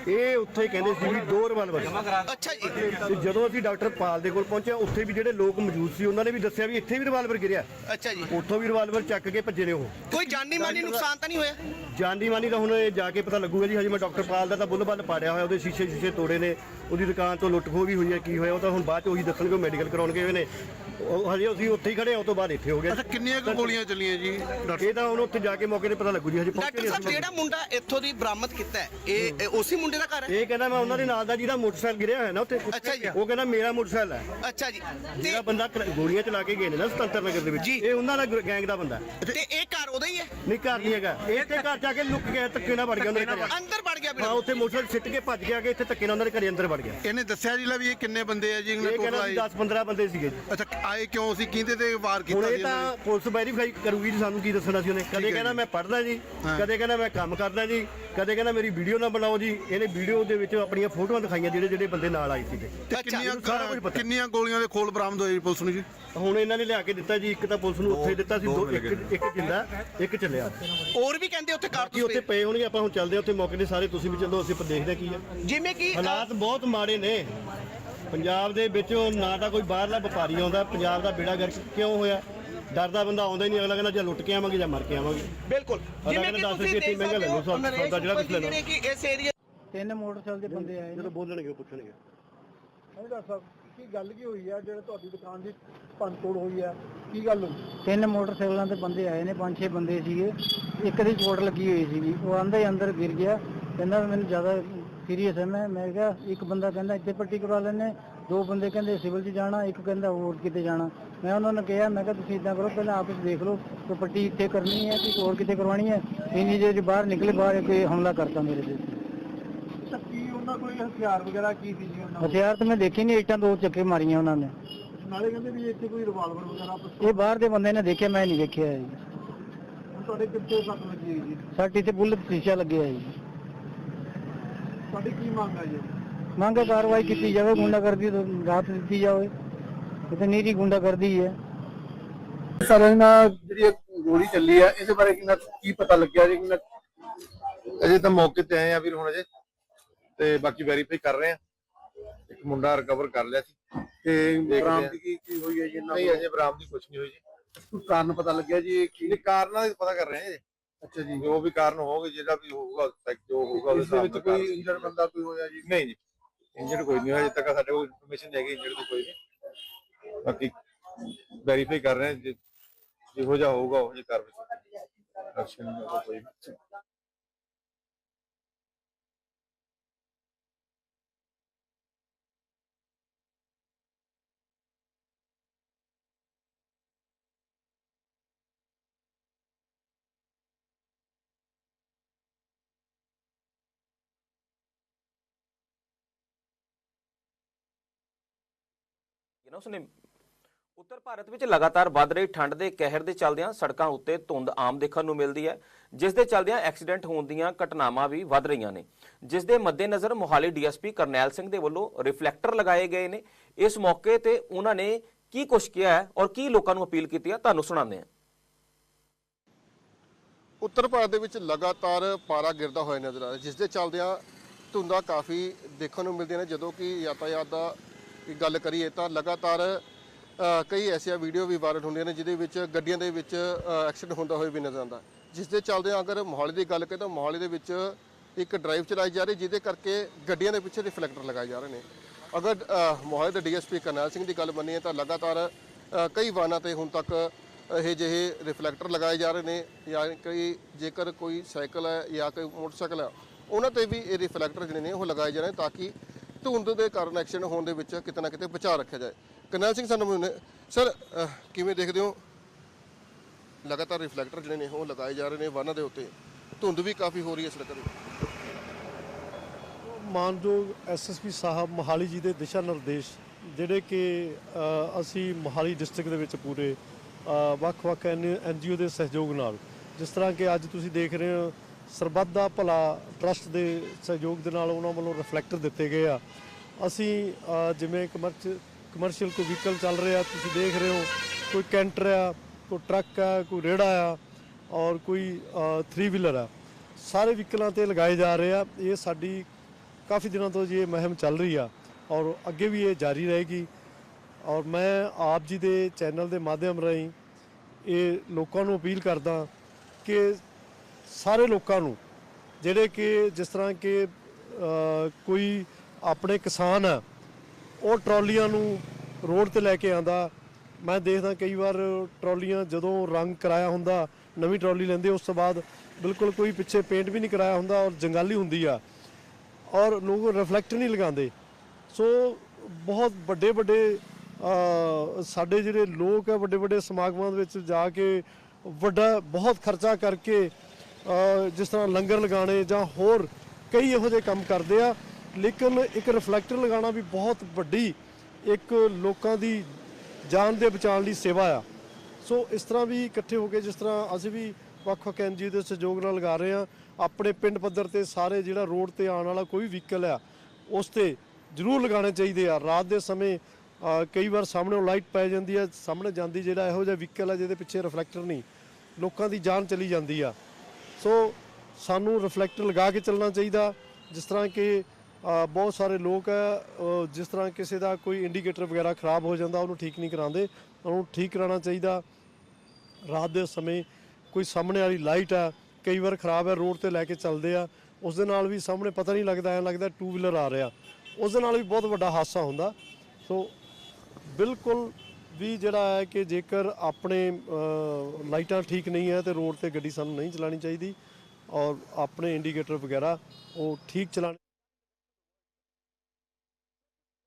ਇਹ ਉੱਥੇ ਕਹਿੰਦੇ ਸੀ ਵੀ ਦੋ ਰਿਵਾਲਵਰ ਅੱਛਾ ਜੀ। ਤੇ ਜਦੋਂ ਅਸੀਂ ਡਾਕਟਰ ਪਾਲ ਦੇ ਕੋਲ ਪਹੁੰਚੇ ਉੱਥੇ ਵੀ ਜਿਹੜੇ ਲੋਕ ਮੌਜੂਦ ਸੀ ਉਹਨਾਂ ਨੇ ਵੀ ਦੱਸਿਆ ਵੀ ਇੱਥੇ ਵੀ ਰਿਵਾਲਵਰ ਗਿਰਿਆ। ਅੱਛਾ ਜੀ। ਉੱਥੋਂ ਵੀ ਰਿਵਾਲਵਰ ਚੱਕ ਕੇ ਭੱਜੇ ਨੇ ਉਹ। ਕੋਈ ਜਾਨੀ ਮਾਨੀ ਨੁਕਸਾਨ ਤਾਂ ਨਹੀਂ ਹੋਇਆ? ਜਾਨੀ ਮਾਨੀ ਦਾ ਹੁਣ ਇਹ ਜਾ ਕੇ ਪਤਾ ਲੱਗੂਗਾ ਜੀ ਹਜੇ ਮੈਂ ਡਾਕਟਰ ਪਾਲ ਦਾ ਤਾਂ ਬੁੱਲ ਬੱਲ ਪਾੜਿਆ ਹੋਇਆ ਉਹਦੇ ਸ਼ੀਸ਼ੇ ਸ਼ੀਸ਼ੇ ਤੋੜੇ ਨੇ। ਉਹਦੀ ਦੁਕਾਨ ਤੋਂ ਲੁੱਟ ਖੋਹ ਵੀ ਹੋਈ ਹੈ ਕੀ ਹੋਇਆ ਉਹ ਤਾਂ ਹੁਣ ਬਾਅਦ ਚ ਉਹੀ ਦੱਸਣਗੇ ਉਹ ਮੈਡੀਕਲ ਕਰਾਉਣ ਗਏ ਹੋਏ ਨੇ। ਉਹ ਹਜੇ ਅਸੀਂ ਉੱਥੇ ਹੀ ਖੜੇ ਹਾਂ ਉਹ ਤੋਂ ਬਾਅਦ ਇੱਥੇ ਹੋ ਗਏ ਅੱਛਾ ਕਿੰਨੀਆਂ ਕੁ ਗੋਲੀਆਂ ਚੱਲੀਆਂ ਜੀ? ਇਹ ਤਾਂ ਹੁਣ ਉੱਥੇ ਜਾ ਕੇ ਮੌਕੇ ਤੇ ਪਤਾ ਲੱਗੂ ਜੀ ਹਜੇ ਪਹੁੰਚੇ ਡਾਕਟਰ ਨਹੀਂ ਸਾਹਿਬ ਅਸੀਂ ਜਿਹੜਾ ਮੁੰਡਾ ਇੱਥੋਂ ਦੀ ਬਰਾਮਦ ਕੀਤਾ ਹੈ ਇਹ ਇਹ ਉਸੇ ਮੁੰਡੇ ਦਾ ਘਰ ਹੈ? ਇਹ ਕਹਿੰਦਾ ਮੈਂ ਉਹਨਾਂ ਦੇ ਨਾਲ ਦਾ ਜਿਹਦਾ ਮੋਟਰਸਾਈਕਲ ਗਿਰਿਆ ਹੋਇਆ ਨਾ ਉੱਥੇ। ਅੱਛਾ ਜੀ। ਉਹ ਕਹਿੰਦਾ ਮੇਰਾ ਮੋਟਰਸਾਈਕਲ ਹੈ। ਅੱਛਾ ਜੀ। ਤੇ ਜਿਹੜਾ ਬੰਦਾ ਗੋਲੀਆਂ ਚਲਾ ਕੇ ਗਏ ਨੇ ਨਾ ਸੁਤੰਤਰ ਨਗਰ ਦੇ ਵਿੱਚ ਜੀ। ਇਹ ਉਹਨਾਂ ਦਾ ਗ- ਗੈਂਗ ਦਾ ਬੰਦਾ ਹੈ। ਤੇ ਇਹ ਘਰ ਉਹਦਾ ਹੀ ਹੈ? ਨਹੀਂ ਘਰ ਨਹੀਂ ਹੈਗਾ। ਇਹ ਤੇ ਘਰ ਜਾ ਕੇ ਲੁੱਕ ਗਿਆ ਧੱਕੇ ਨਾਲ ਵੜ ਗਿਆ ਉਹਨਾਂ ਦੇ ਘਰੇ ਅੰਦਰ ਵੜ ਗਿਆ ਹਾਂ ਉੱਥੇ ਮੋਟਰਸਾਈਕਲ ਸਿੱਟ ਕੇ ਭੱਜ ਗਿਆ ਕਿ ਇੱਥੇ ਧੱਕੇ ਨਾਲ ਉਹਨਾਂ ਦੇ ਘਰੇ ਅੰਦਰ ਵੜ ਗਿਆ ਇਹਨੇ ਦੱਸਿਆ ਜੀ ਲੈ ਵੀ ਇਹ ਕਿੰਨੇ ਬੰਦੇ ਆ ਜੀ ਇਹਨੇ ਇਹ ਟੋਟਲ ਕਹਿੰਦਾ ਆਏ 10 15 ਬੰਦੇ ਸੀਗੇ। ਅੱਛਾ ਆਏ ਕਿਉਂ ਸੀ ਕਿਹਦੇ ਤੇ ਵਾਰ ਹੁਣ ਕੀਤਾ ਇਹ ਜੀ ਤਾਂ ਇਹਨਾਂ ਨੇ? ਪੁਲਿਸ ਵੈਰੀਫਾਈ ਕਰੂਗੀ ਜੀ ਸਾਨੂੰ ਕੀ ਦੱਸਣਾ ਸੀ ਉਹਨੇ ਕਦੇ ਕਹਿੰਦਾ। ਮੈਂ ਪੜ੍ਹਦਾ ਜੀ ਹਾਂ। ਕਦੇ ਕਹਿੰਦਾ ਮੈਂ ਕੰਮ ਕਰਦਾ ਜੀ ਕਦੇ ਕਹਿੰਦਾ ਮੇਰੀ ਵੀਡੀਓ ਨਾ ਬਣਾਓ ਜੀ ਇਹਨੇ ਵੀਡੀਓ ਦੇ ਵਿੱਚ ਆਪਣੀਆਂ ਫੋਟੋਆਂ ਦਿਖਾਈਆਂ ਜਿਹੜੇ ਜਿਹੜੇ ਬੰਦੇ ਨਾਲ ਆਏ ਸੀਗੇ ਤੇ ਅੱਛਾ, ਕਿੰਨੀਆਂ ਇਹਨੂੰ ਸਾਰਾ ਕੁਝ ਪਤਾ। ਕਿੰਨੀਆਂ ਗੋਲੀਆਂ ਦੇ ਖੋਲ ਬਰਾਮਦ ਹੋਏ ਜੀ ਪੁਲਿਸ ਨੂੰ ਜੀ ਹੁਣ ਇਹਨਾਂ ਨੇ ਲਿਆ ਕੇ ਦਿੱਤਾ ਜੀ ਇੱਕ ਤਾਂ ਪੁਲਿਸ ਨੂੰ ਉੱਥੇ ਦਿੱਤਾ ਸੀ ਦੋ ਇੱਕ ਇੱਕ ਜਿੰਦਾ ਇੱਕ ਚੱਲਿਆ। ਹੋਰ ਵੀ ਕਹਿੰਦੇ ਉੱਥੇ ਬਾਕੀ ਕਾਰਤੂਸ ਉੱਥੇ ਪਏ ਹੋਣਗੇ ਆਪਾਂ ਹੁਣ ਚੱਲਦੇ ਹਾਂ ਉੱਥੇ ਮੌਕੇ ਤੇ ਸਾਰੇ ਤੁਸੀਂ ਵੀ ਚੱਲੋ ਅਸੀਂ ਆਪਾਂ ਦੇਖਦੇ ਹਾਂ ਕੀ ਆ ਜਿਵੇਂ ਕਿ ਅ, ਹਾਲਾਤ ਬਹੁਤ ਮਾੜੇ ਨੇ। ਪੰਜਾਬ ਦੇ ਵਿੱਚ ਨਾ ਤਾਂ ਕੋਈ ਬਾਹਰਲਾ ਵਪਾਰੀ ਆਉਂਦਾ ਪੰਜਾਬ ਦਾ ਬੇੜਾ ਗਰਕ ਕਿਉਂ ਹੋਇਆ? ਡਰਦਾ ਬੰਦਾ ਆਉਂਦਾ ਹੀ ਨਹੀਂ ਅਗਲਾ ਕਹਿੰਦਾ ਜਾਂ ਲੁੱਟ ਕੇ ਆਵਾਂਗੇ ਜਾਂ ਮਰ ਕੇ ਆਵਾਂਗੇ। ਬਿਲਕੁਲ। ਜਿਵੇਂ ਕਿ ਦਸ ਤੁਸੀਂ ਦੇਖ ਮਹਿੰਗਾ ਸਕਦੇ ਹੋ ਸੌਦਾ ਨਰੇਸ਼ ਜਿਹੜਾ ਕੁਛ ਲੈ ਲਓ। ਜਿਹੜੇ ਕਿ ਇਸ ਏਰੀਆ ਤਿੰਨ ਮੋਟਰਸਾਈਕਲ ਦੇ ਬੰਦੇ ਆਏ ਜਦੋਂ ਬੋਲਣਗੇ ਉਹ ਪੁੱਛਣਗੇ। ਡਾਕਟਰ ਸਾਹਿਬ ਕੀ ਗੱਲ ਕੀ ਹੋਈ ਆ? ਜਿਹੜੇ ਤੁਹਾਡੀ ਦੁਕਾਨ ਦੀ ਭੰਨਤੋੜ ਹੋਈ ਆ, ਕੀ ਗੱਲ ਹੋਈ? ਤਿੰਨ ਮੋਟਰਸਾਈਕਲਾਂ ਤੇ ਬੰਦੇ ਆਏ ਨੇ ਪੰਜ ਛੇ ਬੰਦੇ ਸੀਗੇ। ਇੱਕ ਦੀ ਚੋਟ ਲੱਗੀ ਹੋਈ ਸੀਗੀ। ਉਹ ਆਂਦਾ ਹੀ ਅੰਦਰ ਗਿਰ ਗਿਆ। ਕਹਿੰਦਾ ਮੈਨੂੰ ਜ਼ਿਆਦਾ ਸੀਰੀਅਸ ਹੈ ਮੈਂ ਮੈਂ ਕਿਹਾ, ਇੱਕ ਬੰਦਾ ਕਹਿੰਦਾ ਇੱਥੇ ਪੱਟੀ ਕਰਵਾ ਲੈਣੇ ਦੋ ਬੰਦੇ ਕਹਿੰਦੇ ਸਿਵਲ 'ਚ ਜਾਣਾ, ਇੱਕ ਕਹਿੰਦਾ ਹੋਰ ਕਿਤੇ ਜਾਣਾ। ਮੈਂ ਉਹਨਾਂ ਨੂੰ ਕਿਹਾ, ਮੈਂ ਕਿਹਾ, ਤੁਸੀਂ ਇਦਾਂ ਕਰੋ, ਪਹਿਲਾਂ ਆਪਸ ਦੇਖ ਲਓ ਕਿ ਪੱਟੀ ਇੱਥੇ ਕਰਨੀ ਹੈ ਕਿ ਹੋਰ ਕਿਤੇ ਕਰਵਾਉਣੀ ਹੈ। ਇੰਨੀ ਜੇ ਬਾਹਰ ਨਿਕਲੇ, ਬਾਹਰ ਕੋਈ ਹਮਲਾ ਕਰਤਾ ਮੇਰੇ ਤੇ। ਕੋਈ ਹਥਿਆਰ ਵਗੈਰਾ ਕੀ ਸੀ ਜੀ ਉਹਨਾਂ ਹਥਿਆਰ ਤਾਂ ਮੈਂ ਦੇਖੇ ਨਹੀਂ ਇੱਟਾਂ ਦੋ ਚੱਕੇ ਮਾਰੀਆਂ ਉਹਨਾਂ ਨੇ। ਨਾਲੇ ਕਹਿੰਦੇ ਵੀ ਇੱਥੇ ਕੋਈ ਰਿਵਾਲਵਰ ਵਗੈਰਾ ਇਹ ਬਾਹਰ ਦੇ ਬੰਦੇ ਨੇ ਦੇਖਿਆ ਮੈਂ ਨਹੀਂ ਦੇਖਿਆ ਜੀ ਤੁਹਾਡੇ ਕਿੱਥੇ ਸੱਟ ਲੱਗੀ ਹੈ ਜੀ? ਸਾਡੀ ਤੇ ਬੁੱਲਟ ਸ਼ੀਸ਼ਾ ਲੱਗਿਆ ਜੀ। ਤੁਹਾਡੀ ਕੀ ਮੰਗ ਹੈ ਜੀ? ਮੰਗ ਹੈ ਕਾਰਵਾਈ ਕੀਤੀ ਜਾਵੇ ਗੁੰਡਾਗਰਦੀ ਤੋਂ ਰਾਹਤ ਦਿੱਤੀ ਜਾਵੇ। ਇਹ ਤਾਂ ਨੀਰੀ ਗੁੰਡਾਗਰਦੀ ਹੈ ਸਰ ਇਹਨਾਂ ਜਿਹੜੀ ਇਹ ਗੋਲੀ ਚੱਲੀ ਆ ਇਹਦੇ ਬਾਰੇ ਕਿੰਨਾ ਕੀ ਪਤਾ ਲੱਗਿਆ ਜੀ? ਕਿੰਨਾ ਅਜੇ ਤਾਂ ਮੌਕੇ ਤੇ ਆਏ ਆ ਵੀਰ ਹੁਣ ਅਜੇ ਤੇ ਬਾਕੀ ਵੈਰੀਫਾਈ ਕਰ ਰਹੇ ਆ ਇੱਕ ਮੁੰਡਾ ਰਿਕਵਰ ਕਰ ਲਿਆ ਸੀ। ਤੇ ਦੇਖਦੇ ਆ। ਬਰਾਮਦਗੀ ਕੀ ਹੋਈ ਹੈ ਜੀ ਇਹਨਾਂ ਨਹੀਂ ਅਜੇ ਬਰਾਮਦੀ ਕੁਝ ਨਹੀਂ ਹੋਈ ਜੀ। ਕੋਈ ਕਾਰਨ ਪਤਾ ਲੱਗਿਆ ਜੀ ਇਹ ਕੀ? ਇਹਦੇ ਕਾਰਨਾਂ ਦਾ ਪਤਾ ਕਰ ਰਹੇ ਆ ਜੀ। ਅੱਛਾ ਜੀ। ਜੋ ਵੀ ਕਾਰਨ ਹੋਵੇ ਜਿਹੜਾ ਵੀ ਹੋਊਗਾ ਤੱਕ ਜੋ ਹੋਊਗਾ ਉਹਦੇ ਇਸ ਦੇ ਹਿਸਾਬ ਵਿੱਚ ਨਾਲ ਕੋਈ ਇੰਜਰਡ ਬੰਦਾ ਕੋਈ ਹੋਇਆ ਜੀ? ਨਹੀਂ ਜੀ ਇੰਜਰਡ ਕੋਈ ਨਹੀਂ ਹੋਇਆ। ਅਜੇ ਤੱਕ ਸਾਡੇ ਕੋਲ ਇਨਫੋਰਮੇਸ਼ਨ ਹੈਗੀ ਇੰਜਰਡ ਦੀ ਕੋਈ ਨਹੀਂ। ਬਾਕੀ ਵੈਰੀਫਾਈ ਕਰ ਰਹੇ ਆ ਜੇ ਜਿਹੋ ਜਿਹਾ ਹੋਊਗਾ ਉਹ ਜਿਹੀ ਕਾਰਵਾਈ ਐਕਸ਼ਨ ਕੋਈ ਨਹੀਂ। ਨਾ ਉਸਨੇ ਉੱਤਰ ਭਾਰਤ ਵਿੱਚ ਲਗਾਤਾਰ ਵੱਧ ਰਹੀ ਠੰਡ ਦੇ ਕਹਿਰ ਦੇ ਚੱਲਦਿਆਂ ਸੜਕਾਂ ਉੱਤੇ ਧੁੰਦ ਆਮ ਦੇਖਣ ਨੂੰ ਮਿਲਦੀ ਹੈ, ਜਿਸ ਦੇ ਚੱਲਦਿਆਂ ਐਕਸੀਡੈਂਟ ਹੋਣ ਦੀਆਂ ਘਟਨਾਵਾਂ ਵੀ ਵੱਧ ਰਹੀਆਂ ਨੇ। ਜਿਸ ਦੇ ਮੱਦੇਨਜ਼ਰ ਮੋਹਾਲੀ ਡੀਐਸਪੀ ਕਰਨੈਲ ਸਿੰਘ ਦੇ ਵੱਲੋਂ ਰਿਫਲੈਕਟਰ ਲਗਾਏ ਗਏ ਨੇ। ਇਸ ਮੌਕੇ ਤੇ ਉਹਨਾਂ ਨੇ ਕੀ ਕੁਛ ਕਿਹਾ ਹੈ ਔਰ ਕੀ ਲੋਕਾਂ ਨੂੰ ਅਪੀਲ ਕੀਤੀ ਹੈ, ਤੁਹਾਨੂੰ ਸੁਣਾਉਂਦੇ ਹਾਂ। ਉੱਤਰ ਭਾਰਤ ਦੇ ਵਿੱਚ ਲਗਾਤਾਰ ਪਾਰਾ ਗਿਰਦਾ ਹੋਇਆ ਨਜ਼ਰ ਆ ਰਿਹਾ ਜਿਸ ਦੇ ਚੱਲਦਿਆਂ ਧੁੰਦਾਂ ਕਾਫੀ ਦੇਖਣ ਨੂੰ ਮਿਲਦੀਆਂ ਨੇ, ਜਦੋਂ ਕਿ ਯਾਤਾਯਾਤ ਦਾ ਦੀ ਗੱਲ ਕਰੀਏ ਤਾਂ ਲਗਾਤਾਰ ਕਈ ਐਸੀਆਂ ਵੀਡੀਓ ਵੀ ਵਾਇਰਲ ਹੁੰਦੀਆਂ ਨੇ ਜਿਹਦੇ ਵਿੱਚ ਗੱਡੀਆਂ ਦੇ ਵਿੱਚ ਐਕਸੀਡੈਂਟ ਹੁੰਦਾ ਹੋਇਆ ਵੀ ਨਜ਼ਰ ਆਉਂਦਾ। ਜਿਸ ਦੇ ਚੱਲਦਿਆਂ ਅਗਰ ਮੋਹਾਲੀ ਦੀ ਗੱਲ ਕਰੀਏ ਤਾਂ ਮੋਹਾਲੀ ਦੇ ਵਿੱਚ ਇੱਕ ਡਰਾਈਵ ਚਲਾਈ ਜਾ ਰਹੀ ਜਿਹਦੇ ਕਰਕੇ ਗੱਡੀਆਂ ਦੇ ਪਿੱਛੇ ਰਿਫਲੈਕਟਰ ਲਗਾਏ ਜਾ ਰਹੇ ਨੇ। ਅਗਰ ਮੋਹਾਲੀ ਦੇ ਡੀਐਸਪੀ ਕਰਨੈਲ ਸਿੰਘ ਦੀ ਗੱਲ ਮੰਨੀਏ ਤਾਂ ਲਗਾਤਾਰ ਕਈ ਵਾਹਨਾਂ ਤੇ ਹੁਣ ਤੱਕ ਇਹ ਜਿਹੇ ਰਿਫਲੈਕਟਰ ਲਗਾਏ ਜਾ ਰਹੇ ਨੇ ਜਾਂ ਕਈ ਜੇਕਰ ਕੋਈ ਸਾਈਕਲ ਹੈ ਜਾਂ ਕੋਈ ਮੋਟਰਸਾਈਕਲ ਹੈ, ਉਹਨਾਂ ਤੇ ਵੀ ਇਹ ਰਿਫਲੈਕਟਰ ਜਿਹੜੇ ਨੇ ਉਹ ਲਗਾਏ ਜਾ ਰਹੇ ਨੇ ਤਾਂ ਕਿ ਧੁੰਦ ਦੇ ਕਾਰਨ ਐਕਸੀਡੈਂਟ ਹੋਣ ਦੇ ਵਿੱਚ ਕਿਤੇ ਨਾ ਕਿਤੇ ਬਚਾਅ ਰੱਖਿਆ ਜਾਏ। ਕਰਨੈਲ ਸਿੰਘ ਸਾਨੂੰ ਸਰ ਕਿਵੇਂ ਦੇਖਦੇ ਹੋ? ਲਗਾਤਾਰ ਰਿਫਲੈਕਟਰ ਜਿਹੜੇ ਨੇ ਉਹ ਲਗਾਏ ਜਾ ਰਹੇ ਨੇ ਵਾਹਨਾਂ ਦੇ ਉੱਤੇ। ਧੁੰਦ ਵੀ ਕਾਫੀ ਹੋ ਰਹੀ ਹੈ ਸੜਕਾਂ ਤੇ ਮਾਨਯੋਗ ਐਸਐਸਪੀ ਸਾਹਿਬ ਮੋਹਾਲੀ ਜੀ ਦੇ ਦਿਸ਼ਾ ਨਿਰਦੇਸ਼ ਜਿਹੜੇ ਕਿ ਅਸੀਂ ਮੋਹਾਲੀ ਡਿਸਟ੍ਰਿਕਟ ਦੇ ਵਿੱਚ ਪੂਰੇ ਅ, ਵੱਖ-ਵੱਖ ਐਨਜੀਓ ਦੇ ਸਹਿਯੋਗ ਨਾਲ ਜਿਸ ਤਰ੍ਹਾਂ ਕਿ ਅੱਜ ਤੁਸੀਂ ਦੇਖ ਰਹੇ ਹੋ ਸਰਬੱਤ ਦਾ ਭਲਾ ਟਰਸਟ ਦੇ ਸਹਿਯੋਗ ਦੇ ਨਾਲ ਉਹਨਾਂ ਵੱਲੋਂ ਰਿਫਲੈਕਟਰ ਦਿੱਤੇ ਗਏ ਆ। ਅਸੀਂ ਜਿਵੇਂ ਕਮਰਚ ਕਮਰਸ਼ੀਅਲ ਕੋਈ ਵਹੀਕਲ ਚੱਲ ਰਿਹਾ, ਤੁਸੀਂ ਦੇਖ ਰਹੇ ਹੋ, ਕੋਈ ਕੈਂਟਰ ਆ, ਕੋਈ ਟਰੱਕ ਆ, ਕੋਈ ਰੇੜਾ ਆ ਔਰ ਕੋਈ 3 ਵੀਲਰ ਆ। ਸਾਰੇ ਵਹੀਕਲਾਂ ਤੇ ਲਗਾਏ ਜਾ ਰਹੇ ਆ। ਇਹ ਸਾਡੀ ਕਾਫੀ ਦਿਨਾਂ ਤੋਂ ਜੀ ਇਹ ਮੁਹਿੰਮ ਚੱਲ ਰਹੀ ਆ ਔਰ ਅੱਗੇ ਵੀ ਇਹ ਜਾਰੀ ਰਹੇਗੀ। ਔਰ ਮੈਂ ਆਪ ਜੀ ਦੇ ਚੈਨਲ ਦੇ ਮਾਧਿਅਮ ਰਾਹੀਂ ਇਹ ਲੋਕਾਂ ਨੂੰ ਅਪੀਲ ਕਰਦਾ ਕਿ ਸਾਰੇ ਲੋਕਾਂ ਨੂੰ, ਜਿਹੜੇ ਕਿ ਜਿਸ ਤਰ੍ਹਾਂ ਕਿ ਕੋਈ ਆਪਣੇ ਕਿਸਾਨ ਆ, ਉਹ ਟਰਾਲੀਆਂ ਨੂੰ ਰੋਡ ਤੇ ਲੈ ਕੇ ਆਂਦਾ ਮੈਂ ਦੇਖਦਾ ਕਈ ਵਾਰ ਟਰਾਲੀਆਂ ਜਦੋਂ ਰੰਗ ਕਰਾਇਆ ਹੁੰਦਾ, ਨਵੀਂ ਟਰਾਲੀ ਲੈਂਦੇ ਉਸ ਤੋਂ ਬਾਅਦ ਬਿਲਕੁਲ ਕੋਈ ਪਿੱਛੇ ਪੇਂਟ ਵੀ ਨਹੀਂ ਕਰਾਇਆ ਹੁੰਦਾ ਔਰ ਜੰਗਾਲੀ ਹੁੰਦੀ ਆ ਔਰ ਲੋਕ ਰਿਫਲੈਕਟ ਨਹੀਂ ਲਗਾਉਂਦੇ। ਸੋ ਬਹੁਤ ਵੱਡੇ ਵੱਡੇ ਸਾਡੇ ਜਿਹੜੇ ਲੋਕ ਆ ਵੱਡੇ ਵੱਡੇ ਸਮਾਗਮਾਂ ਦੇ ਵਿੱਚ ਜਾ ਕੇ ਵੱਡਾ ਬਹੁਤ ਖਰਚਾ ਕਰਕੇ ਜਿਸ ਤਰ੍ਹਾਂ ਲੰਗਰ ਲਗਾਣੇ ਜਾਂ ਹੋਰ ਕਈ ਇਹੋ ਜਿਹੇ ਕੰਮ ਕਰਦੇ ਆ, ਲੇਕਿਨ ਇੱਕ ਰਿਫਲੈਕਟਰ ਲਗਾਉਣਾ ਵੀ ਬਹੁਤ ਵੱਡੀ ਇੱਕ ਲੋਕਾਂ ਦੀ ਜਾਨ ਦੇ ਬਚਾਉਣ ਲਈ ਸੇਵਾ ਆ। ਸੋ ਇਸ ਤਰ੍ਹਾਂ ਵੀ ਇਕੱਠੇ ਹੋ ਕੇ ਜਿਸ ਤਰ੍ਹਾਂ ਅਸੀਂ ਵੀ ਵੱਖ-ਵੱਖ ਐਨਜੀਓ ਦੇ ਸਹਿਯੋਗ ਨਾਲ ਲਗਾ ਰਹੇ ਆ, ਆਪਣੇ ਪਿੰਡ ਪੱਧਰ ਤੇ ਸਾਰੇ ਜਿਹੜਾ ਰੋਡ ਤੇ ਆਉਣ ਵਾਲਾ ਕੋਈ ਵਹੀਕਲ ਆ, ਉਸ ਤੇ ਜ਼ਰੂਰ ਲਗਾਉਣੇ ਚਾਹੀਦੇ ਆ। ਰਾਤ ਦੇ ਸਮੇਂ ਕਈ ਵਾਰ ਸਾਹਮਣੇ ਲਾਈਟ ਪੈ ਜਾਂਦੀ ਆ, ਸਾਹਮਣੇ ਜਾਂਦੀ ਜਿਹੜਾ ਇਹੋ ਜਿਹਾ ਵਹੀਕਲ ਆ, ਜਿਹਦੇ ਪਿੱਛੇ ਰਿਫਲੈਕਟਰ ਨਹੀਂ, ਲੋਕਾਂ ਦੀ ਜਾਨ ਚਲੀ ਜਾਂਦੀ ਆ। ਸੋ ਸਾਨੂੰ ਰਿਫਲੈਕਟਰ ਲਗਾ ਕੇ ਚੱਲਣਾ ਚਾਹੀਦਾ। ਜਿਸ ਤਰ੍ਹਾਂ ਕਿ ਬਹੁਤ ਸਾਰੇ ਲੋਕ ਜਿਸ ਤਰ੍ਹਾਂ ਕਿਸੇ ਦਾ ਕੋਈ ਇੰਡੀਕੇਟਰ ਵਗੈਰਾ ਖਰਾਬ ਹੋ ਜਾਂਦਾ, ਉਹਨੂੰ ਠੀਕ ਨਹੀਂ ਕਰਾਉਂਦੇ, ਉਹਨੂੰ ਠੀਕ ਕਰਾਉਣਾ ਚਾਹੀਦਾ। ਰਾਤ ਦੇ ਸਮੇਂ ਕੋਈ ਸਾਹਮਣੇ ਵਾਲੀ ਲਾਈਟ ਆ ਕਈ ਵਾਰ ਖਰਾਬ ਹੈ, ਰੋਡ ਤੇ ਲੈ ਕੇ ਚੱਲਦੇ ਆ, ਉਸ ਦੇ ਨਾਲ ਵੀ ਸਾਹਮਣੇ ਪਤਾ ਨਹੀਂ ਲੱਗਦਾ, ਐ ਲੱਗਦਾ ਟੂ ਵੀਲਰ ਆ ਰਿਹਾ। ਉਸ ਦੇ ਨਾਲ ਵੀ ਬਹੁਤ ਵੱਡਾ ਹਾਦਸਾ ਹੁੰਦਾ। ਸੋ ਬਿਲਕੁਲ ਵੀ ਜਿਹੜਾ ਹੈ ਕਿ ਜੇਕਰ ਆਪਣੇ ਲਾਈਟਾਂ ਠੀਕ ਨਹੀਂ ਹੈ ਤੇ ਰੋਡ ਤੇ ਗੱਡੀ ਸਾਨੂੰ ਨਹੀਂ ਚਲਾਉਣੀ ਚਾਹੀਦੀ ਔਰ ਆਪਣੇ ਇੰਡੀਕੇਟਰ ਵਗੈਰਾ ਉਹ ਠੀਕ ਚਲਾਣੇ